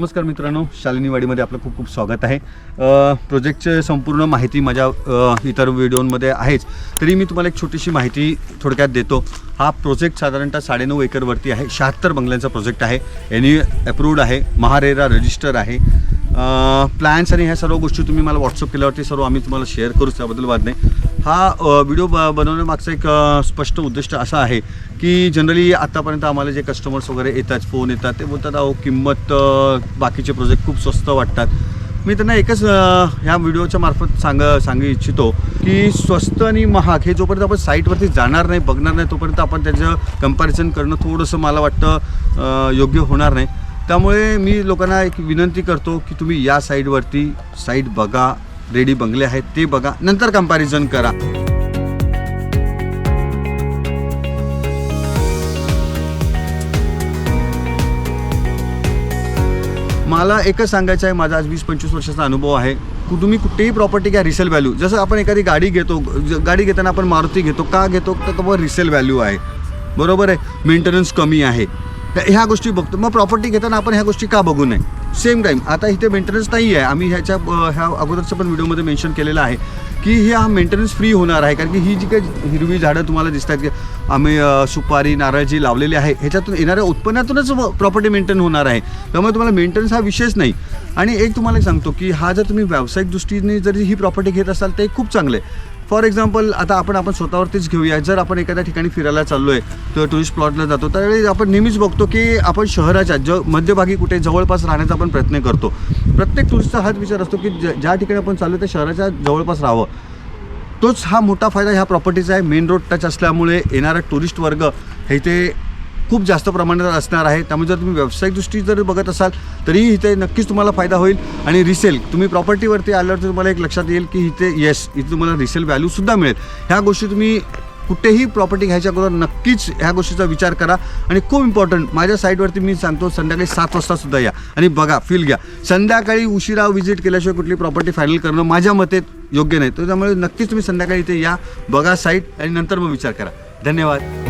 नमस्कार मित्रांनो शालिनीवाडीमध्ये आपलं खूप खूप स्वागत आहे. प्रोजेक्टचे संपूर्ण माहिती माझ्या इतर व्हिडिओमध्ये आहेच. तरी मी तुम्हाला एक छोटीशी माहिती थोडक्यात देतो. हा प्रोजेक्ट साधारणतः साडेनऊ एकरवरती आहे शहात्तर बंगल्यांचा प्रोजेक्ट आहे. एनी अप्रूव्ड आहे महारेरा रजिस्टर आहे. प्लॅन्स आणि ह्या सर्व गोष्टी तुम्ही मला व्हॉट्सअप केल्यावरती सर्व आम्ही तुम्हाला शेअर करू त्याबद्दल वाद नाही. हा व्हिडिओ ब बनवण्यामागचा एक स्पष्ट उद्दिष्ट असा आहे की जनरली आत्तापर्यंत आम्हाला जे कस्टमर्स वगैरे येतात फोन येतात ते बोलतात अहो किंमत बाकीचे प्रोजेक्ट खूप स्वस्त वाटतात. मी त्यांना एकच ह्या व्हिडिओच्या मार्फत सांग सांगू इच्छितो की स्वस्त आणि महाग हे जोपर्यंत आपण साईटवरती जाणार नाही बघणार नाही तोपर्यंत आपण त्याचं कंपॅरिझन करणं थोडंसं मला वाटतं योग्य होणार नाही. त्यामुळे मी लोकांना एक विनंती करतो की तुम्ही या साईडवरती साईट बघा रेडी बंगले आहेत ते बघा. नंतर कंपॅरिझन करा. मला एकच सांगायचं आहे माझा आज वीस पंचवीस वर्षाचा अनुभव आहे. कु- तुम्ही कुठेही प्रॉपर्टी घ्या रिसेल व्हॅल्यू जसं आपण एखादी गाडी घेतो ज- गाडी घेताना आपण मारुती घेतो का घेतो तर का रिसेल व्हॅल्यू आहे. बरोबर आहे? मेंटेनन्स कमी आहे. तर ह्या गोष्टी बघतो. मग प्रॉपर्टी घेताना आपण ह्या गोष्टी का बघू नये? सेम टाईम आता इथे मेंटेनन्स नाही आहे आम्ही ह्याच्या ह्या अगोदरच्या पण व्हिडिओमध्ये मेन्शन केलेलं आहे की ही हा मेंटेनन्स फ्री होणार आहे. कारण की ही जी काही हिरवी झाडं तुम्हाला दिसतात की आम्ही सुपारी नारळ जी लावलेली आहे. ह्याच्यातून येणाऱ्या उत्पन्नातूनच प्रॉपर्टी मेंटेन होणार आहे. त्यामुळे तुम्हाला मेंटेनन्स हा विषयच नाही. आणि एक तुम्हाला एक सांगतो की हा जर तुम्ही व्यावसायिक दृष्टीने जरी ही प्रॉपर्टी घेत असाल तर खूप चांगलं आहे. फॉर एक्झाम्पल आता आपण आपण स्वतःवरतीच घेऊया. जर आपण एखाद्या ठिकाणी फिरायला चाललो आहे तर टुरिस्ट प्लॉटला जातो त्यावेळी आपण नेहमीच बघतो की आपण शहराच्या ज मध्यभागी कुठे जवळपास राहण्याचा आपण प्रयत्न करतो. प्रत्येक टुरिस्टचा हाच विचार असतो की ज्या ठिकाणी आपण चाललो त्या शहराच्या जवळपास राहावं. तोच हा मोठा फायदा ह्या प्रॉपर्टीचा आहे. मेन रोड टच असल्यामुळे येणारा टुरिस्ट वर्ग हे ते खूप जास्त प्रमाणात असणार आहे. त्यामुळे जर तुम्ही व्यावसायिक दृष्टी जर बघत असाल तरीही इथे नक्कीच तुम्हाला फायदा होईल. आणि रिसेल तुम्ही प्रॉपर्टीवरती आल्यावर तुम्हाला एक लक्षात येईल की इथे येस इथे तुम्हाला रिसेल व्हॅल्यूसुद्धा मिळेल. ह्या गोष्टी तुम्ही कुठेही प्रॉपर्टी घ्यायच्या अगोदर नक्कीच ह्या गोष्टीचा विचार करा. आणि खूप इम्पॉर्टंट माझ्या साईटवरती मी सांगतो संध्याकाळी सात वाजतासुद्धा या. आणि बघा फील घ्या. संध्याकाळी उशिरा व्हिजिट केल्याशिवाय कुठली प्रॉपर्टी फायनल करणं माझ्या मते योग्य नाही. तर त्यामुळे नक्कीच तुम्ही संध्याकाळी इथे या बघा साईट आणि नंतर मग विचार करा. धन्यवाद.